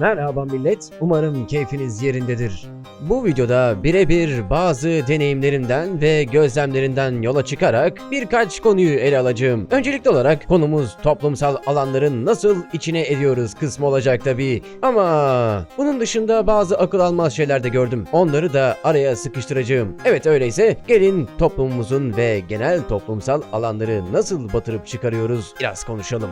Merhaba millet, umarım keyfiniz yerindedir. Bu videoda birebir bazı deneyimlerimden ve gözlemlerimden yola çıkarak birkaç konuyu ele alacağım. Öncelikli olarak konumuz toplumsal alanların nasıl içine ediyoruz kısmı olacak tabii. Ama bunun dışında bazı akıl almaz şeyler de gördüm. Onları da araya sıkıştıracağım. Evet öyleyse gelin toplumumuzun ve genel toplumsal alanları nasıl batırıp çıkarıyoruz biraz konuşalım.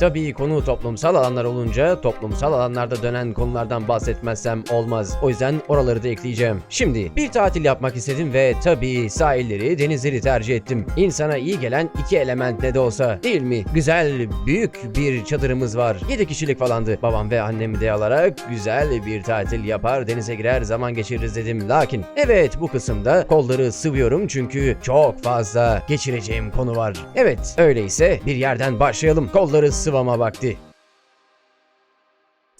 Tabii konu toplumsal alanlar olunca toplumsal alanlarda dönen konulardan bahsetmezsem olmaz. O yüzden oraları da ekleyeceğim. Şimdi bir tatil yapmak istedim ve tabii sahilleri, denizleri tercih ettim. İnsana iyi gelen iki element ne de olsa değil mi? Güzel, büyük bir çadırımız var. 7 kişilik falandı. Babam ve annemi de alarak güzel bir tatil yapar, denize girer, zaman geçiririz dedim. Lakin evet bu kısımda kolları sıvıyorum çünkü çok fazla geçireceğim konu var. Evet öyleyse bir yerden başlayalım. Kolları sıvama vakti.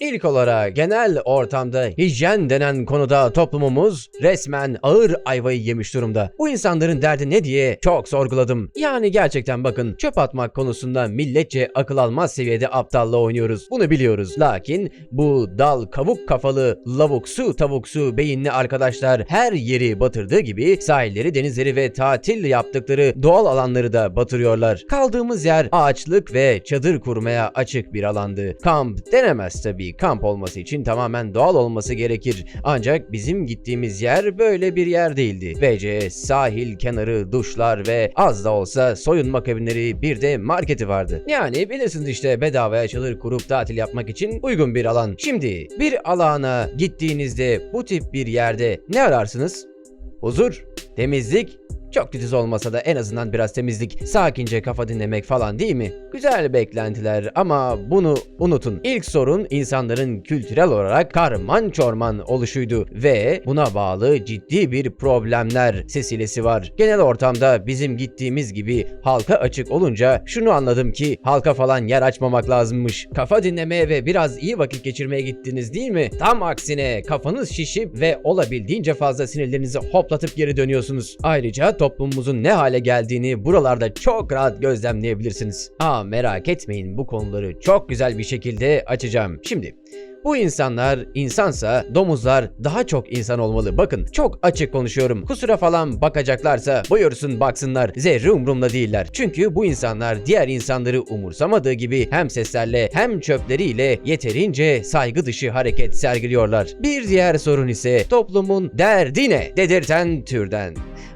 İlk olarak genel ortamda hijyen denen konuda toplumumuz resmen ağır ayvayı yemiş durumda. Bu insanların derdi ne diye çok sorguladım. Yani gerçekten bakın çöp atmak konusunda milletçe akıl almaz seviyede aptalla oynuyoruz. Bunu biliyoruz. Lakin bu dal kavuk kafalı lavuksu tavuksu beyinli arkadaşlar her yeri batırdığı gibi sahilleri denizleri ve tatil yaptıkları doğal alanları da batırıyorlar. Kaldığımız yer ağaçlık ve çadır kurmaya açık bir alandı. Kamp denemez tabii kamp olması için tamamen doğal olması gerekir. Ancak bizim gittiğimiz yer böyle bir yer değildi. VC, sahil kenarı, duşlar ve az da olsa soyunma kabinleri bir de marketi vardı. Yani bilirsiniz işte bedavaya çadır kurup tatil yapmak için uygun bir alan. Şimdi bir alana gittiğinizde bu tip bir yerde ne ararsınız? Huzur, temizlik, çok titiz olmasa da en azından biraz temizlik, sakince kafa dinlemek falan değil mi? Güzel beklentiler ama bunu unutun. İlk sorun insanların kültürel olarak karman çorman oluşuydu ve buna bağlı ciddi bir problemler sesilesi var. Genel ortamda bizim gittiğimiz gibi halka açık olunca şunu anladım ki halka falan yer açmamak lazımmış. Kafa dinlemeye ve biraz iyi vakit geçirmeye gittiniz değil mi? Tam aksine kafanız şişip ve olabildiğince fazla sinirlerinizi hoplatıp geri dönüyorsunuz. Ayrıca toplumumuzun ne hale geldiğini buralarda çok rahat gözlemleyebilirsiniz. Aa merak etmeyin bu konuları çok güzel bir şekilde açacağım. Şimdi bu insanlar insansa domuzlar daha çok insan olmalı. Bakın çok açık konuşuyorum. Kusura falan bakacaklarsa buyursun baksınlar. Zerre umrumda değiller. Çünkü bu insanlar diğer insanları umursamadığı gibi hem seslerle hem çöpleriyle yeterince saygı dışı hareket sergiliyorlar. Bir diğer sorun ise toplumun derdine dedirten türden.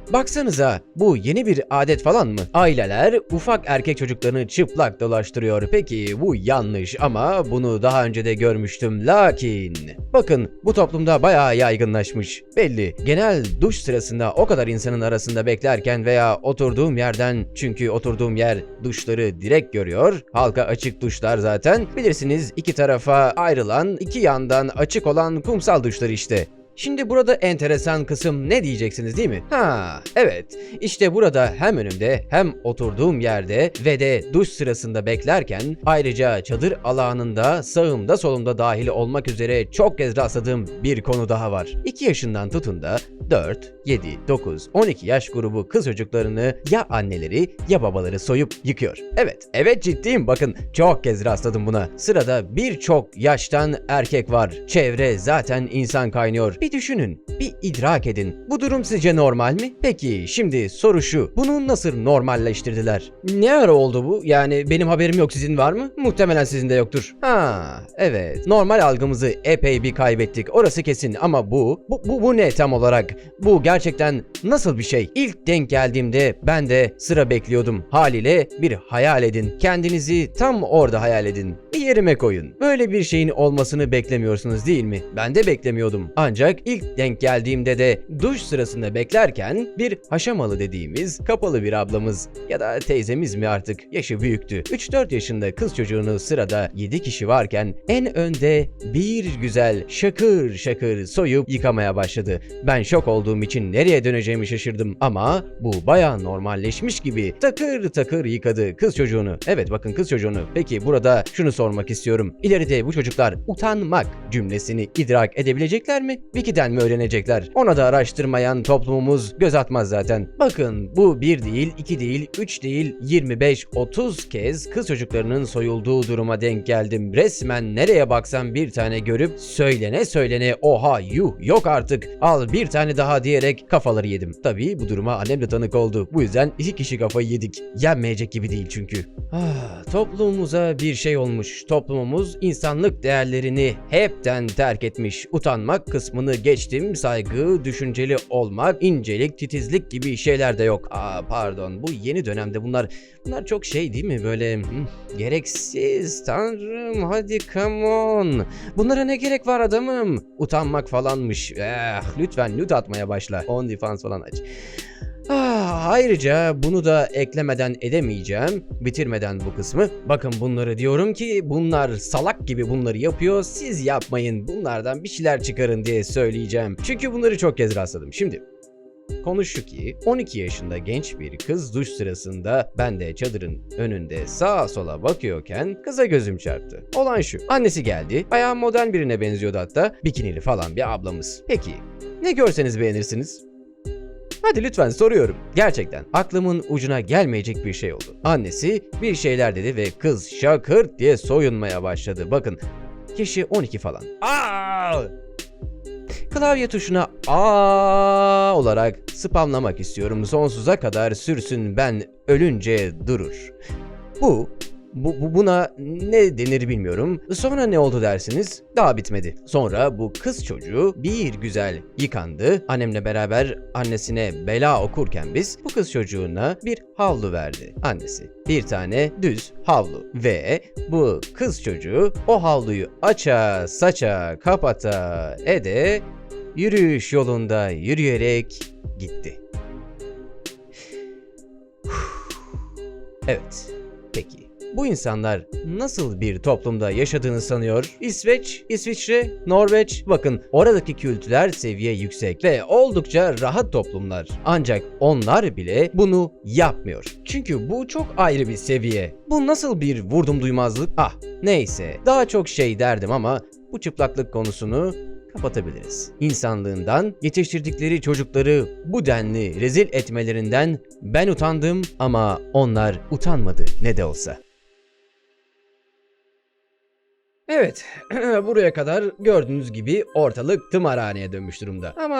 Baksanıza bu yeni bir adet falan mı? Aileler ufak erkek çocuklarını çıplak dolaştırıyor. Peki bu yanlış ama bunu daha önce de görmüştüm. Lakin bakın bu toplumda bayağı yaygınlaşmış. Belli. Genel duş sırasında o kadar insanın arasında beklerken veya oturduğum yerden çünkü oturduğum yer duşları direkt görüyor. Halka açık duşlar zaten. Bilirsiniz iki tarafa ayrılan, iki yandan açık olan kumsal duşlar işte. Şimdi burada enteresan kısım ne diyeceksiniz değil mi? Ha, evet. İşte burada hem önümde hem oturduğum yerde ve de duş sırasında beklerken ayrıca çadır alanında sağımda solumda dahil olmak üzere çok kez rastladığım bir konu daha var. 2 yaşından tutun da 4, 7, 9, 12 yaş grubu kız çocuklarını ya anneleri ya babaları soyup yıkıyor. Evet, evet ciddiyim bakın çok kez rastladım buna. Sırada birçok yaştan erkek var. Çevre zaten insan kaynıyor. Bir düşünün, bir idrak edin. Bu durum sizce normal mi? Peki şimdi soru şu. Bunu nasıl normalleştirdiler? Ne ara oldu bu? Yani benim haberim yok sizin var mı? Muhtemelen sizin de yoktur. Ha, evet. Normal algımızı epey bir kaybettik. Orası kesin ama bu, bu, bu, bu ne tam olarak? Bu gerçekten nasıl bir şey? İlk denk geldiğimde ben de sıra bekliyordum. Haliyle bir hayal edin. Kendinizi tam orada hayal edin. Bir yerime koyun. Böyle bir şeyin olmasını beklemiyorsunuz değil mi? Ben de beklemiyordum. Ancak ilk denk geldiğimde de duş sırasında beklerken bir haşamalı dediğimiz kapalı bir ablamız ya da teyzemiz mi artık yaşı büyüktü. 3-4 yaşında kız çocuğunu sırada 7 kişi varken en önde bir güzel şakır şakır soyup yıkamaya başladı. Ben şok olduğum için nereye döneceğimi şaşırdım ama bu bayağı normalleşmiş gibi takır takır yıkadı kız çocuğunu. Evet bakın kız çocuğunu. Peki burada şunu sormak istiyorum. İleride bu çocuklar utanmak cümlesini idrak edebilecekler mi? Wiki'den mi öğrenecekler? Ona da araştırmayan toplumumuz göz atmaz zaten. Bakın bu bir değil, iki değil, üç değil, 25, 30 kez kız çocuklarının soyulduğu duruma denk geldim. Resmen nereye baksam bir tane görüp söylene söylene oha yuh yok artık al bir tane daha diyerek kafaları yedim. Tabii bu duruma annem de tanık oldu. Bu yüzden iki kişi kafayı yedik. Yenmeyecek gibi değil çünkü. Ah, toplumumuza bir şey olmuş. Toplumumuz insanlık değerlerini hepten terk etmiş. Utanmak kısmını geçtim. Saygı, düşünceli olmak, incelik, titizlik gibi şeyler de yok. Aa pardon bu yeni dönemde bunlar bunlar çok şey değil mi böyle hmm, gereksiz tanrım hadi come on. Bunlara ne gerek var adamım? Utanmak falanmış. Eh, lütfen lüt atmaya başla. On defense falan aç. Ah, ayrıca bunu da eklemeden edemeyeceğim. Bitirmeden bu kısmı. Bakın bunları diyorum ki bunlar salak gibi bunları yapıyor. Siz yapmayın. Bunlardan bir şeyler çıkarın diye söyleyeceğim. Çünkü bunları çok kez rastladım. Şimdi Konu şu ki 12 yaşında genç bir kız duş sırasında ben de çadırın önünde sağa sola bakıyorken kıza gözüm çarptı. Olan şu. Annesi geldi. Bayağı modern birine benziyordu hatta. Bikinili falan bir ablamız. Peki ne görseniz beğenirsiniz? Hadi lütfen soruyorum. Gerçekten aklımın ucuna gelmeyecek bir şey oldu. Annesi bir şeyler dedi ve kız şakırt diye soyunmaya başladı. Bakın yaşı 12 falan. Aa! Klavye tuşuna A olarak spamlamak istiyorum. Sonsuza kadar sürsün ben ölünce durur. Bu bu, bu- buna ne denir bilmiyorum. Sonra ne oldu dersiniz? Daha bitmedi. Sonra bu kız çocuğu bir güzel yıkandı. Annemle beraber annesine bela okurken biz bu kız çocuğuna bir havlu verdi annesi. Bir tane düz havlu ve bu kız çocuğu o havluyu aça saça kapata ede yürüyüş yolunda yürüyerek gitti. Evet. Bu insanlar nasıl bir toplumda yaşadığını sanıyor? İsveç, İsviçre, Norveç bakın oradaki kültürel seviye yüksek ve oldukça rahat toplumlar. Ancak onlar bile bunu yapmıyor. Çünkü bu çok ayrı bir seviye. Bu nasıl bir vurdum duymazlık? Ah neyse daha çok şey derdim ama bu çıplaklık konusunu kapatabiliriz. İnsanlığından yetiştirdikleri çocukları bu denli rezil etmelerinden ben utandım ama onlar utanmadı ne de olsa. Evet, buraya kadar gördüğünüz gibi ortalık tımarhaneye dönmüş durumda. Ama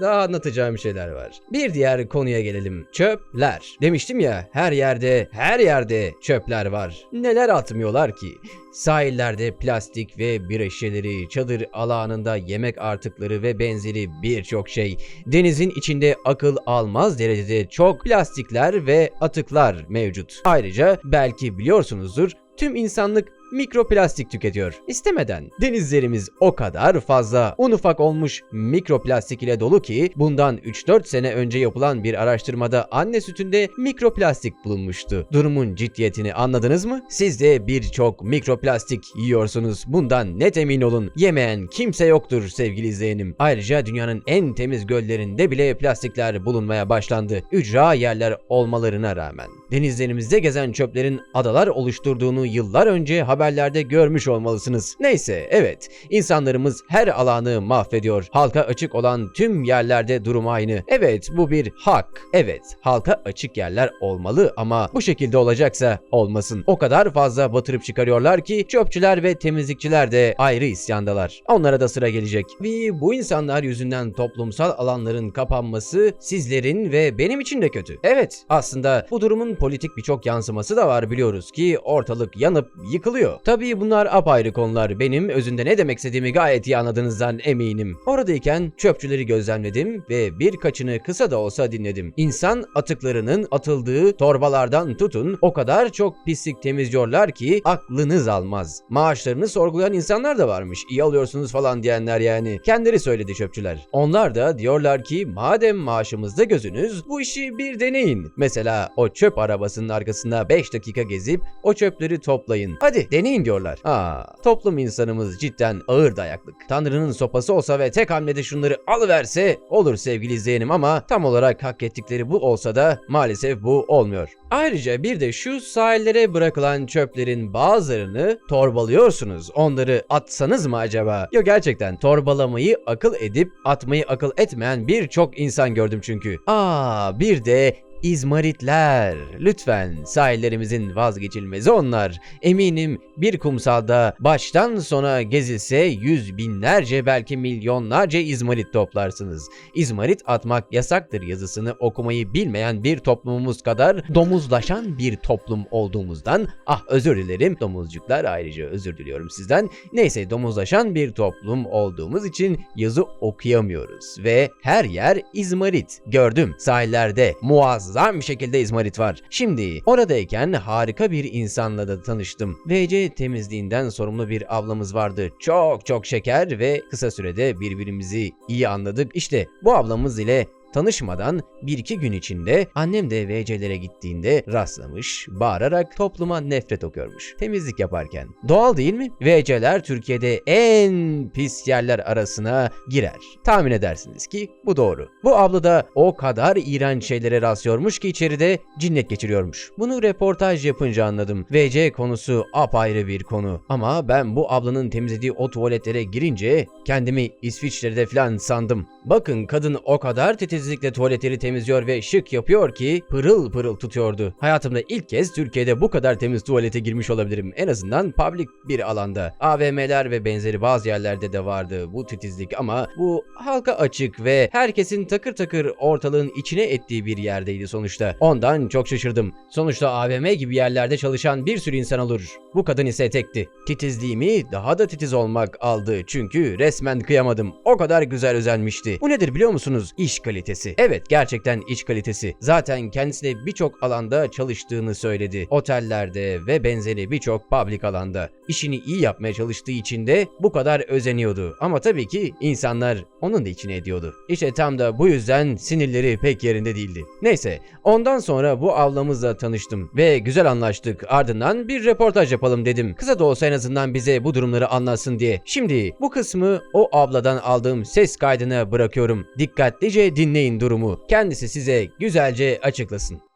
daha anlatacağım şeyler var. Bir diğer konuya gelelim. Çöpler. Demiştim ya her yerde, her yerde çöpler var. Neler atmıyorlar ki? Sahillerde plastik ve bira şişeleri, çadır alanında yemek artıkları ve benzeri birçok şey. Denizin içinde akıl almaz derecede çok plastikler ve atıklar mevcut. Ayrıca belki biliyorsunuzdur tüm insanlık mikroplastik tüketiyor. İstemeden denizlerimiz o kadar fazla un ufak olmuş mikroplastik ile dolu ki bundan 3-4 sene önce yapılan bir araştırmada anne sütünde mikroplastik bulunmuştu. Durumun ciddiyetini anladınız mı? Siz de birçok mikroplastik yiyorsunuz. Bundan net emin olun. Yemeyen kimse yoktur sevgili izleyenim. Ayrıca dünyanın en temiz göllerinde bile plastikler bulunmaya başlandı. Ücra yerler olmalarına rağmen. Denizlerimizde gezen çöplerin adalar oluşturduğunu yıllar önce haberlerde görmüş olmalısınız. Neyse evet insanlarımız her alanı mahvediyor. Halka açık olan tüm yerlerde durum aynı. Evet bu bir hak. Evet halka açık yerler olmalı ama bu şekilde olacaksa olmasın. O kadar fazla batırıp çıkarıyorlar ki çöpçüler ve temizlikçiler de ayrı isyandalar. Onlara da sıra gelecek. Ve bu insanlar yüzünden toplumsal alanların kapanması sizlerin ve benim için de kötü. Evet aslında bu durumun politik birçok yansıması da var biliyoruz ki ortalık yanıp yıkılıyor. Tabii bunlar apayrı konular. Benim özünde ne demek istediğimi gayet iyi anladığınızdan eminim. Oradayken çöpçüleri gözlemledim ve birkaçını kısa da olsa dinledim. İnsan atıklarının atıldığı torbalardan tutun o kadar çok pislik temizliyorlar ki aklınız almaz. Maaşlarını sorgulayan insanlar da varmış. İyi alıyorsunuz falan diyenler yani. Kendileri söyledi çöpçüler. Onlar da diyorlar ki madem maaşımızda gözünüz bu işi bir deneyin. Mesela o çöp arabasının arkasında 5 dakika gezip o çöpleri toplayın. Hadi deneyin diyorlar. Aa, toplum insanımız cidden ağır dayaklık. Tanrı'nın sopası olsa ve tek hamlede şunları alıverse olur sevgili izleyenim ama tam olarak hak ettikleri bu olsa da maalesef bu olmuyor. Ayrıca bir de şu sahillere bırakılan çöplerin bazılarını torbalıyorsunuz. Onları atsanız mı acaba? Yok gerçekten torbalamayı akıl edip atmayı akıl etmeyen birçok insan gördüm çünkü. Aa bir de İzmaritler. Lütfen sahillerimizin vazgeçilmezi onlar. Eminim bir kumsalda baştan sona gezilse yüz binlerce belki milyonlarca izmarit toplarsınız. İzmarit atmak yasaktır yazısını okumayı bilmeyen bir toplumumuz kadar domuzlaşan bir toplum olduğumuzdan ah özür dilerim domuzcuklar ayrıca özür diliyorum sizden. Neyse domuzlaşan bir toplum olduğumuz için yazı okuyamıyoruz ve her yer izmarit. Gördüm sahillerde muazzam bir şekilde izmarit var. Şimdi oradayken harika bir insanla da tanıştım. VC temizliğinden sorumlu bir ablamız vardı. Çok çok şeker ve kısa sürede birbirimizi iyi anladık. İşte bu ablamız ile Tanışmadan bir iki gün içinde annem de VC'lere gittiğinde rastlamış, bağırarak topluma nefret okuyormuş. Temizlik yaparken. Doğal değil mi? VC'ler Türkiye'de en pis yerler arasına girer. Tahmin edersiniz ki bu doğru. Bu abla da o kadar iğrenç şeylere rastlıyormuş ki içeride cinnet geçiriyormuş. Bunu reportaj yapınca anladım. VC konusu apayrı bir konu. Ama ben bu ablanın temizlediği o tuvaletlere girince kendimi İsviçre'de falan sandım. Bakın kadın o kadar titizlikle tuvaletleri temizliyor ve şık yapıyor ki pırıl pırıl tutuyordu. Hayatımda ilk kez Türkiye'de bu kadar temiz tuvalete girmiş olabilirim. En azından public bir alanda. AVM'ler ve benzeri bazı yerlerde de vardı bu titizlik ama bu halka açık ve herkesin takır takır ortalığın içine ettiği bir yerdeydi sonuçta. Ondan çok şaşırdım. Sonuçta AVM gibi yerlerde çalışan bir sürü insan olur. Bu kadın ise tekti. Titizliğimi daha da titiz olmak aldı çünkü resmen kıyamadım. O kadar güzel özenmişti. Bu nedir biliyor musunuz? İş kalitesi. Evet gerçekten iş kalitesi. Zaten kendisine birçok alanda çalıştığını söyledi. Otellerde ve benzeri birçok public alanda. İşini iyi yapmaya çalıştığı için de bu kadar özeniyordu. Ama tabii ki insanlar onun da içine ediyordu. İşte tam da bu yüzden sinirleri pek yerinde değildi. Neyse ondan sonra bu ablamızla tanıştım ve güzel anlaştık. Ardından bir reportaj yapalım dedim. Kısa da olsa en azından bize bu durumları anlatsın diye. Şimdi bu kısmı o abladan aldığım ses kaydına bırakıyorum. Dikkatlice dinleyin durumu. Kendisi size güzelce açıklasın.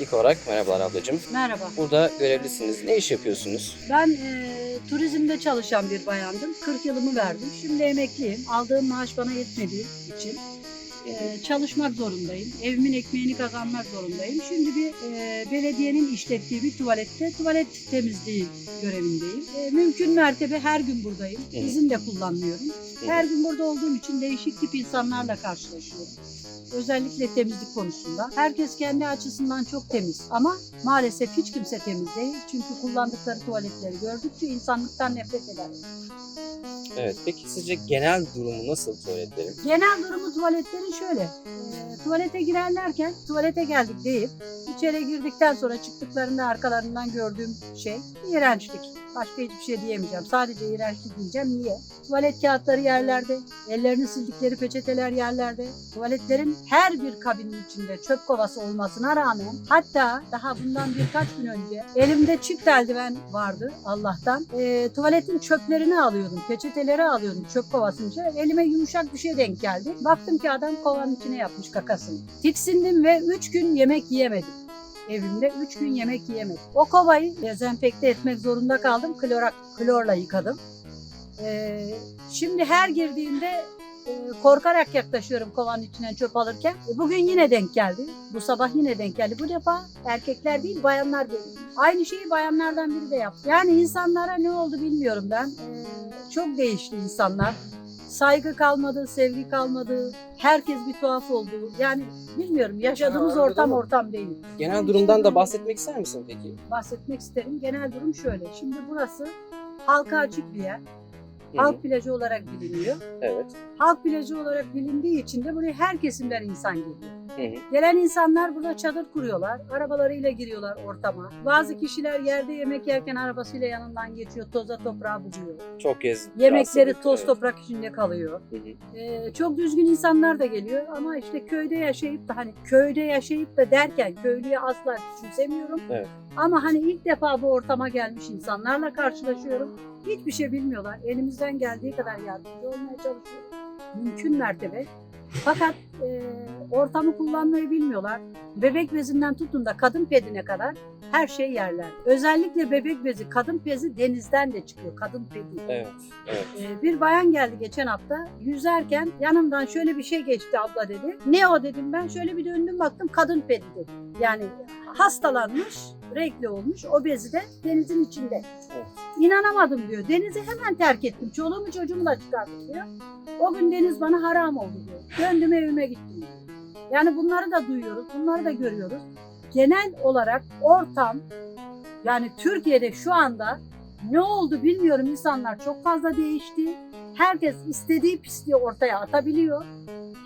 İlk olarak merhabalar ablacığım. Merhaba. Burada görevlisiniz. Ne iş yapıyorsunuz? Ben e, turizmde çalışan bir bayandım. 40 yılımı verdim. Şimdi emekliyim. Aldığım maaş bana yetmediği için e, çalışmak zorundayım. Evimin ekmeğini kazanmak zorundayım. Şimdi bir e, belediyenin işlettiği bir tuvalette tuvalet temizliği görevindeyim. E, mümkün mertebe her gün buradayım. İzin de kullanmıyorum. Her gün burada olduğum için değişik tip insanlarla karşılaşıyorum. Özellikle temizlik konusunda. Herkes kendi açısından çok temiz ama maalesef hiç kimse temiz değil. Çünkü kullandıkları tuvaletleri gördükçe insanlıktan nefret eder. Evet. Peki sizce genel durumu nasıl tuvaletlerin? Genel durumu tuvaletlerin şöyle. e, tuvalete girerlerken tuvalete geldik deyip içeri girdikten sonra çıktıklarında arkalarından gördüğüm şey iğrençlik. Başka hiçbir şey diyemeyeceğim. Sadece iğrençlik diyeceğim. Niye? Tuvalet kağıtları yerlerde, ellerini sildikleri peçeteler yerlerde. Tuvaletlerin her bir kabinin içinde çöp kovası olmasına rağmen hatta daha bundan birkaç gün önce elimde çift eldiven vardı Allah'tan. E, tuvaletin çöplerini alıyordum, peçeteleri alıyordum çöp kovasının içine. Elime yumuşak bir şey denk geldi. Baktım ki adam kovanın içine yapmış kakasını. Tiksindim ve 3 gün yemek yiyemedim evimde 3 gün yemek yiyemedim. O kovayı dezenfekte etmek zorunda kaldım. Klorak, klorla yıkadım. Ee, şimdi her girdiğimde korkarak yaklaşıyorum kovanın içinden çöp alırken. E, bugün yine denk geldi. Bu sabah yine denk geldi. Bu defa erkekler değil bayanlar geliyor. Aynı şeyi bayanlardan biri de yaptı. Yani insanlara ne oldu bilmiyorum ben. Ee, çok değişti insanlar. Saygı kalmadı, sevgi kalmadı. Herkes bir tuhaf oldu. Yani bilmiyorum yaşadığımız ortam ortam değil. Genel durumdan da bahsetmek ister misin peki? bahsetmek isterim. Genel durum şöyle. Şimdi burası halka açık bir yer. Halk plajı olarak biliniyor. Evet. Halk plajı olarak bilindiği için de buraya her kesimden insan geliyor. Hı hı. Gelen insanlar burada çadır kuruyorlar. Arabalarıyla giriyorlar ortama. Bazı kişiler yerde yemek yerken arabasıyla yanından geçiyor. Toza toprağa buluyor. Çok kez. Yemekleri toz toprak içinde kalıyor. Hı hı. Ee, çok düzgün insanlar da geliyor ama işte köyde yaşayıp da hani köyde yaşayıp da derken köylüyü asla küçümsemiyorum. Evet. Ama hani ilk defa bu ortama gelmiş insanlarla karşılaşıyorum. Hiçbir şey bilmiyorlar. Elimizden geldiği kadar yardımcı olmaya çalışıyoruz. Mümkün mertebe. Fakat e, ortamı kullanmayı bilmiyorlar. Bebek bezinden tutun da kadın pedine kadar her şey yerler. Özellikle bebek bezi, kadın pezi denizden de çıkıyor. Kadın pedi. Evet. Evet. Ee, bir bayan geldi geçen hafta. Yüzerken yanımdan şöyle bir şey geçti abla dedi. Ne o dedim ben. Şöyle bir döndüm baktım kadın pedi dedi. Yani hastalanmış, renkli olmuş. O bezi de denizin içinde. Evet. İnanamadım diyor. Denizi hemen terk ettim. Çoluğumu çocuğumu da çıkardım diyor. O gün deniz bana haram oldu diyor. Döndüm evime gittim. diyor. Yani bunları da duyuyoruz, bunları da görüyoruz. Genel olarak ortam yani Türkiye'de şu anda ne oldu bilmiyorum insanlar çok fazla değişti. Herkes istediği pisliği ortaya atabiliyor.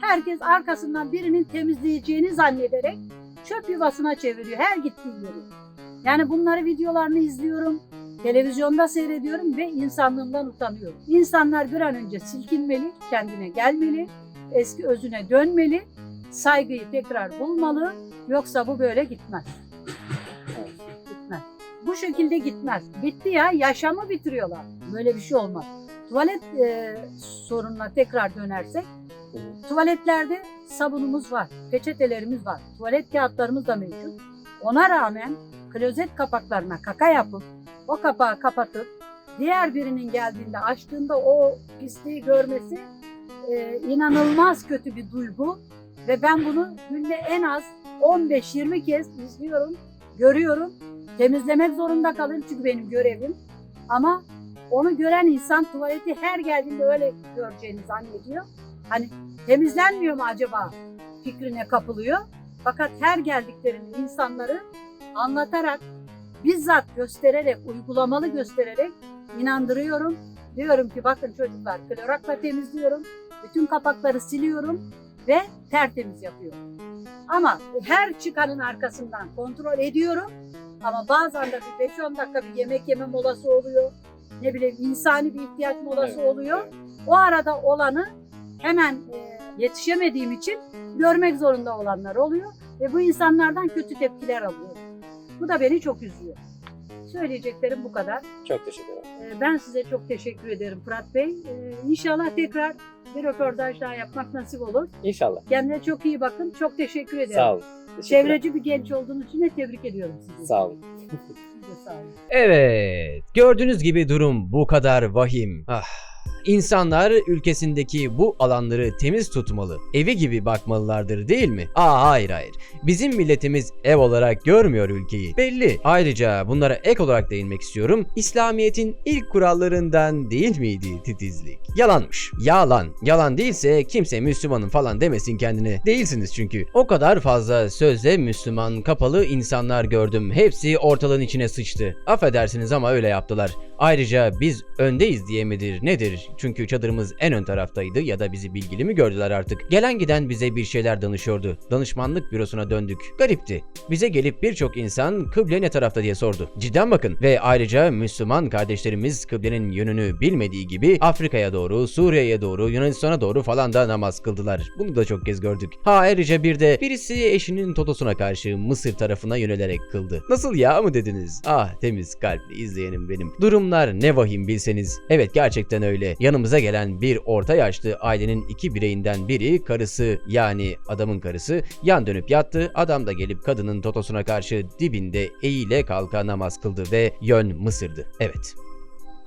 Herkes arkasından birinin temizleyeceğini zannederek çöp yuvasına çeviriyor her gittiği yeri. Yani bunları videolarını izliyorum, televizyonda seyrediyorum ve insanlığımdan utanıyorum. İnsanlar bir an önce silkinmeli, kendine gelmeli, eski özüne dönmeli, saygıyı tekrar bulmalı yoksa bu böyle gitmez. Gitmez. Bu şekilde gitmez. Bitti ya, yaşamı bitiriyorlar. Böyle bir şey olmaz. Tuvalet e, sorununa tekrar dönersek, tuvaletlerde sabunumuz var, peçetelerimiz var, tuvalet kağıtlarımız da mevcut. Ona rağmen klozet kapaklarına kaka yapıp, o kapağı kapatıp, diğer birinin geldiğinde açtığında o pisliği görmesi e, inanılmaz kötü bir duygu. Ve ben bunu günde en az 15-20 kez izliyorum, görüyorum. Temizlemek zorunda kalırım çünkü benim görevim. Ama onu gören insan tuvaleti her geldiğinde öyle göreceğini zannediyor. Hani temizlenmiyor mu acaba fikrine kapılıyor. Fakat her geldiklerinde insanları anlatarak, bizzat göstererek, uygulamalı göstererek inandırıyorum. Diyorum ki bakın çocuklar klorakla temizliyorum. Bütün kapakları siliyorum ve tertemiz yapıyorum. Ama her çıkanın arkasından kontrol ediyorum. Ama bazen de bir 5-10 dakika bir yemek yeme molası oluyor. Ne bileyim insani bir ihtiyaç molası Evet, oluyor. O arada olanı hemen e, yetişemediğim için görmek zorunda olanlar oluyor. Ve bu insanlardan kötü tepkiler alıyorum. Bu da beni çok üzüyor. Söyleyeceklerim bu kadar. Çok teşekkür ederim. E, ben size çok teşekkür ederim Fırat Bey. E, inşallah tekrar bir röportaj daha yapmak nasip olur. İnşallah. Kendine çok iyi bakın. Çok teşekkür ederim. Sağ olun. Çevreci bir genç olduğunuz için de tebrik ediyorum sizi. Sağ olun. Siz de sağ olun. Evet, gördüğünüz gibi durum bu kadar vahim. Ah. İnsanlar ülkesindeki bu alanları temiz tutmalı, evi gibi bakmalılardır değil mi? Aa hayır hayır. Bizim milletimiz ev olarak görmüyor ülkeyi. Belli. Ayrıca bunlara ek olarak değinmek istiyorum. İslamiyet'in ilk kurallarından değil miydi titizlik? Yalanmış. Yalan. Yalan değilse kimse Müslümanım falan demesin kendine. Değilsiniz çünkü. O kadar fazla sözde Müslüman kapalı insanlar gördüm. Hepsi ortalığın içine sıçtı. Affedersiniz ama öyle yaptılar. Ayrıca biz öndeyiz diye midir nedir? Çünkü çadırımız en ön taraftaydı ya da bizi bilgili mi gördüler artık. Gelen giden bize bir şeyler danışıyordu. Danışmanlık bürosuna döndük. Garipti. Bize gelip birçok insan kıble ne tarafta diye sordu. Cidden bakın. Ve ayrıca Müslüman kardeşlerimiz kıblenin yönünü bilmediği gibi Afrika'ya doğru, Suriye'ye doğru, Yunanistan'a doğru falan da namaz kıldılar. Bunu da çok kez gördük. Ha ayrıca bir de birisi eşinin totosuna karşı Mısır tarafına yönelerek kıldı. Nasıl ya mı dediniz? Ah temiz kalpli izleyenim benim. Durumlar ne vahim bilseniz. Evet gerçekten öyle. Yanımıza gelen bir orta yaşlı ailenin iki bireyinden biri karısı yani adamın karısı yan dönüp yattı. Adam da gelip kadının totosuna karşı dibinde eğile kalka namaz kıldı ve yön Mısır'dı. Evet.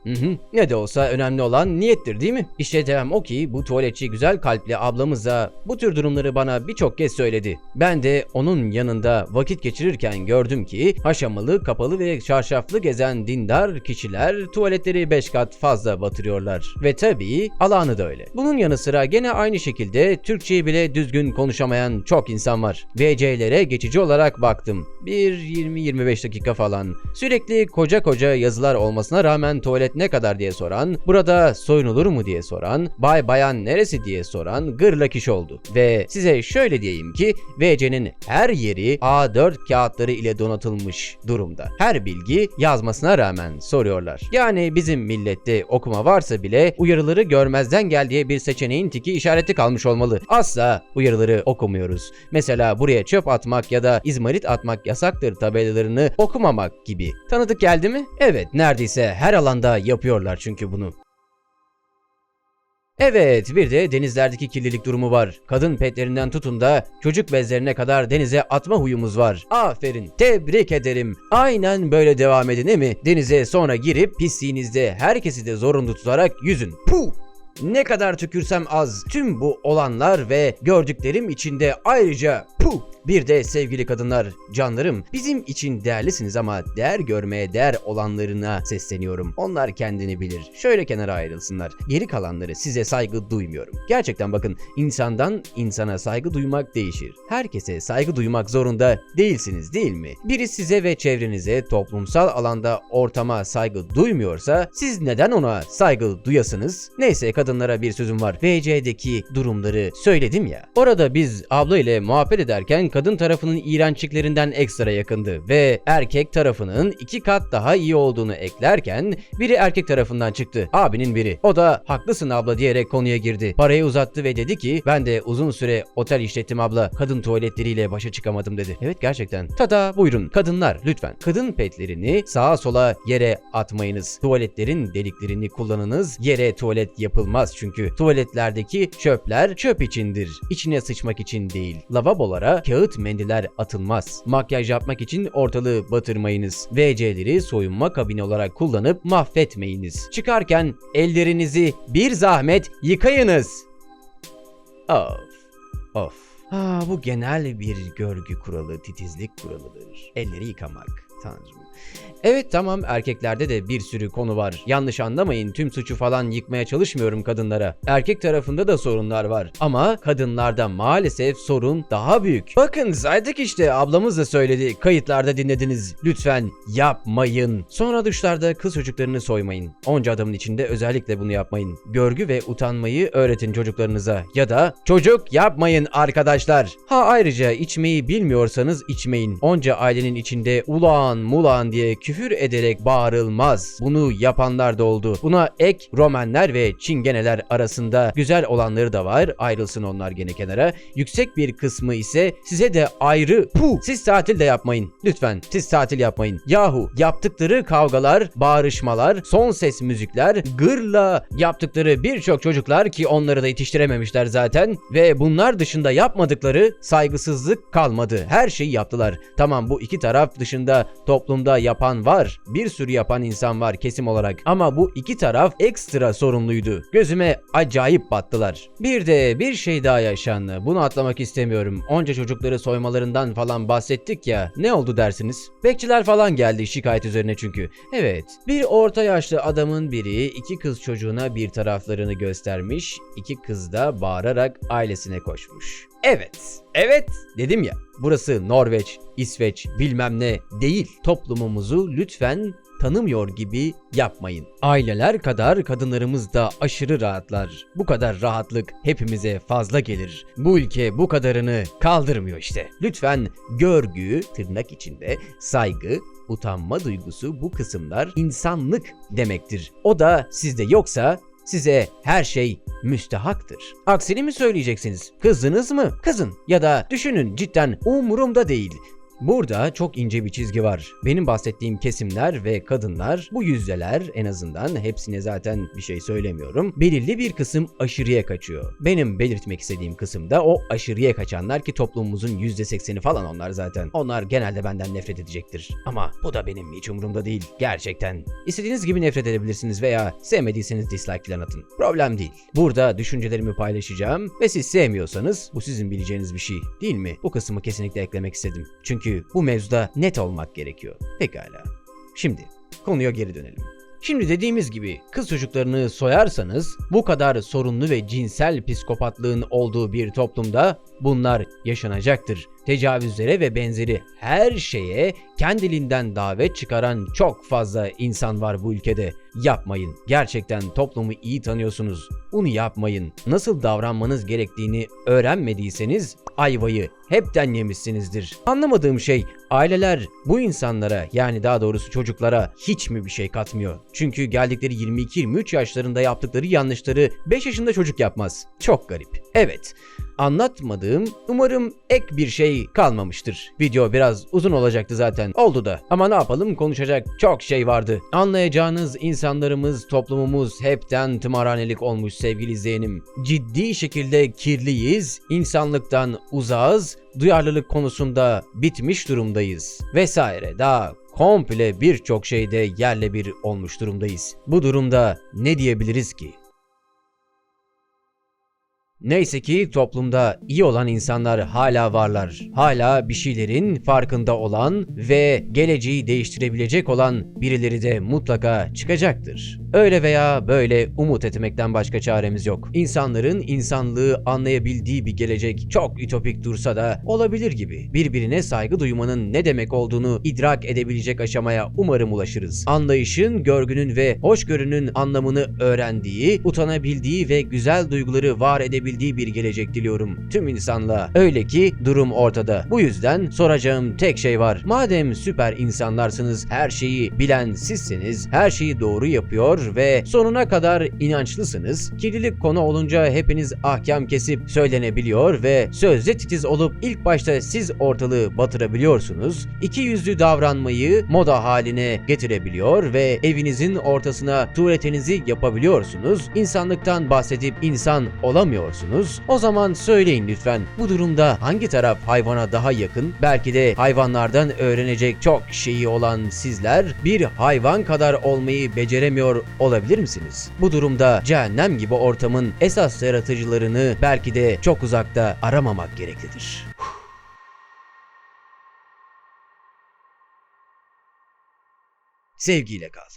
Hı hı. Ne de olsa önemli olan niyettir değil mi? İşte devam o ki bu tuvaletçi güzel kalpli ablamız da bu tür durumları bana birçok kez söyledi. Ben de onun yanında vakit geçirirken gördüm ki haşamalı, kapalı ve çarşaflı gezen dindar kişiler tuvaletleri 5 kat fazla batırıyorlar. Ve tabii alanı da öyle. Bunun yanı sıra gene aynı şekilde Türkçeyi bile düzgün konuşamayan çok insan var. VC'lere geçici olarak baktım. Bir 20-25 dakika falan. Sürekli koca koca yazılar olmasına rağmen tuvalet tuvalet ne kadar diye soran, burada soyunulur mu diye soran, bay bayan neresi diye soran gırla kişi oldu. Ve size şöyle diyeyim ki WC'nin her yeri A4 kağıtları ile donatılmış durumda. Her bilgi yazmasına rağmen soruyorlar. Yani bizim millette okuma varsa bile uyarıları görmezden gel diye bir seçeneğin tiki işareti kalmış olmalı. Asla uyarıları okumuyoruz. Mesela buraya çöp atmak ya da izmarit atmak yasaktır tabelalarını okumamak gibi. Tanıdık geldi mi? Evet, neredeyse her alanda yapıyorlar çünkü bunu. Evet, bir de denizlerdeki kirlilik durumu var. Kadın petlerinden tutun da çocuk bezlerine kadar denize atma huyumuz var. Aferin, tebrik ederim. Aynen böyle devam edin değil mi? Denize sonra girip pisliğinizde herkesi de zorunlu tutarak yüzün. Puh! Ne kadar tükürsem az. Tüm bu olanlar ve gördüklerim içinde ayrıca puh! Bir de sevgili kadınlar, canlarım, bizim için değerlisiniz ama değer görmeye değer olanlarına sesleniyorum. Onlar kendini bilir. Şöyle kenara ayrılsınlar. Geri kalanları size saygı duymuyorum. Gerçekten bakın, insandan insana saygı duymak değişir. Herkese saygı duymak zorunda değilsiniz değil mi? Biri size ve çevrenize toplumsal alanda ortama saygı duymuyorsa siz neden ona saygı duyasınız? Neyse kadınlara bir sözüm var. VC'deki durumları söyledim ya. Orada biz abla ile muhabbet ederken kadın tarafının iğrençliklerinden ekstra yakındı ve erkek tarafının iki kat daha iyi olduğunu eklerken biri erkek tarafından çıktı. Abinin biri. O da haklısın abla diyerek konuya girdi. Parayı uzattı ve dedi ki ben de uzun süre otel işlettim abla. Kadın tuvaletleriyle başa çıkamadım dedi. Evet gerçekten. Tada buyurun kadınlar lütfen. Kadın petlerini sağa sola yere atmayınız. Tuvaletlerin deliklerini kullanınız. Yere tuvalet yapılmaz çünkü tuvaletlerdeki çöpler çöp içindir. İçine sıçmak için değil. Lavabolara kağıt mendiller atılmaz. Makyaj yapmak için ortalığı batırmayınız. WC'leri soyunma kabini olarak kullanıp mahvetmeyiniz. Çıkarken ellerinizi bir zahmet yıkayınız. Of. Of. Ah, bu genel bir görgü kuralı, titizlik kuralıdır. Elleri yıkamak. Tanrım. Evet tamam erkeklerde de bir sürü konu var. Yanlış anlamayın tüm suçu falan yıkmaya çalışmıyorum kadınlara. Erkek tarafında da sorunlar var. Ama kadınlarda maalesef sorun daha büyük. Bakın saydık işte ablamız da söyledi. Kayıtlarda dinlediniz. Lütfen yapmayın. Sonra dışlarda kız çocuklarını soymayın. Onca adamın içinde özellikle bunu yapmayın. Görgü ve utanmayı öğretin çocuklarınıza. Ya da çocuk yapmayın arkadaşlar. Ha ayrıca içmeyi bilmiyorsanız içmeyin. Onca ailenin içinde ulan mulan diye ederek bağırılmaz. Bunu yapanlar da oldu. Buna ek Romenler ve Çingeneler arasında güzel olanları da var. Ayrılsın onlar gene kenara. Yüksek bir kısmı ise size de ayrı. Puh! Siz tatil de yapmayın. Lütfen siz tatil yapmayın. Yahu yaptıkları kavgalar, bağırışmalar, son ses müzikler, gırla yaptıkları birçok çocuklar ki onları da yetiştirememişler zaten ve bunlar dışında yapmadıkları saygısızlık kalmadı. Her şeyi yaptılar. Tamam bu iki taraf dışında toplumda yapan var. Bir sürü yapan insan var kesim olarak. Ama bu iki taraf ekstra sorumluydu. Gözüme acayip battılar. Bir de bir şey daha yaşandı. Bunu atlamak istemiyorum. Onca çocukları soymalarından falan bahsettik ya. Ne oldu dersiniz? Bekçiler falan geldi şikayet üzerine çünkü. Evet. Bir orta yaşlı adamın biri iki kız çocuğuna bir taraflarını göstermiş. iki kız da bağırarak ailesine koşmuş. Evet. Evet dedim ya. Burası Norveç, İsveç bilmem ne değil. Toplumumuzu lütfen tanımıyor gibi yapmayın. Aileler kadar kadınlarımız da aşırı rahatlar. Bu kadar rahatlık hepimize fazla gelir. Bu ülke bu kadarını kaldırmıyor işte. Lütfen görgü, tırnak içinde saygı, utanma duygusu bu kısımlar insanlık demektir. O da sizde yoksa size her şey müstehaktır. Aksini mi söyleyeceksiniz? Kızdınız mı? Kızın. Ya da düşünün cidden umurumda değil. Burada çok ince bir çizgi var. Benim bahsettiğim kesimler ve kadınlar bu yüzdeler en azından hepsine zaten bir şey söylemiyorum. Belirli bir kısım aşırıya kaçıyor. Benim belirtmek istediğim kısımda o aşırıya kaçanlar ki toplumumuzun %80'i falan onlar zaten. Onlar genelde benden nefret edecektir. Ama bu da benim hiç umurumda değil. Gerçekten. İstediğiniz gibi nefret edebilirsiniz veya sevmediyseniz dislike falan atın. Problem değil. Burada düşüncelerimi paylaşacağım ve siz sevmiyorsanız bu sizin bileceğiniz bir şey değil mi? Bu kısmı kesinlikle eklemek istedim. Çünkü bu mevzuda net olmak gerekiyor. Pekala. Şimdi konuya geri dönelim. Şimdi dediğimiz gibi kız çocuklarını soyarsanız bu kadar sorunlu ve cinsel psikopatlığın olduğu bir toplumda bunlar yaşanacaktır. Tecavüzlere ve benzeri her şeye kendiliğinden davet çıkaran çok fazla insan var bu ülkede. Yapmayın. Gerçekten toplumu iyi tanıyorsunuz. Bunu yapmayın. Nasıl davranmanız gerektiğini öğrenmediyseniz ayvayı hepten yemişsinizdir. Anlamadığım şey aileler bu insanlara yani daha doğrusu çocuklara hiç mi bir şey katmıyor? Çünkü geldikleri 22-23 yaşlarında yaptıkları yanlışları 5 yaşında çocuk yapmaz. Çok garip. Evet. Anlatmadığım umarım ek bir şey kalmamıştır. Video biraz uzun olacaktı zaten. Oldu da. Ama ne yapalım konuşacak çok şey vardı. Anlayacağınız insanlarımız, toplumumuz hepten tımarhanelik olmuş sevgili izleyenim. Ciddi şekilde kirliyiz, insanlıktan uzağız, duyarlılık konusunda bitmiş durumdayız vesaire. Daha komple birçok şeyde yerle bir olmuş durumdayız. Bu durumda ne diyebiliriz ki? Neyse ki toplumda iyi olan insanlar hala varlar. Hala bir şeylerin farkında olan ve geleceği değiştirebilecek olan birileri de mutlaka çıkacaktır. Öyle veya böyle umut etmekten başka çaremiz yok. İnsanların insanlığı anlayabildiği bir gelecek çok ütopik dursa da olabilir gibi. Birbirine saygı duymanın ne demek olduğunu idrak edebilecek aşamaya umarım ulaşırız. Anlayışın, görgünün ve hoşgörünün anlamını öğrendiği, utanabildiği ve güzel duyguları var edebildiği bir gelecek diliyorum tüm insanlığa. Öyle ki durum ortada. Bu yüzden soracağım tek şey var. Madem süper insanlarsınız, her şeyi bilen sizsiniz, her şeyi doğru yapıyor ve sonuna kadar inançlısınız. Kirlilik konu olunca hepiniz ahkam kesip söylenebiliyor ve sözde titiz olup ilk başta siz ortalığı batırabiliyorsunuz. İki yüzlü davranmayı moda haline getirebiliyor ve evinizin ortasına tuvaletinizi yapabiliyorsunuz. İnsanlıktan bahsedip insan olamıyorsunuz. O zaman söyleyin lütfen bu durumda hangi taraf hayvana daha yakın? Belki de hayvanlardan öğrenecek çok şeyi olan sizler bir hayvan kadar olmayı beceremiyor olabilir misiniz? Bu durumda cehennem gibi ortamın esas yaratıcılarını belki de çok uzakta aramamak gereklidir. Sevgiyle kal.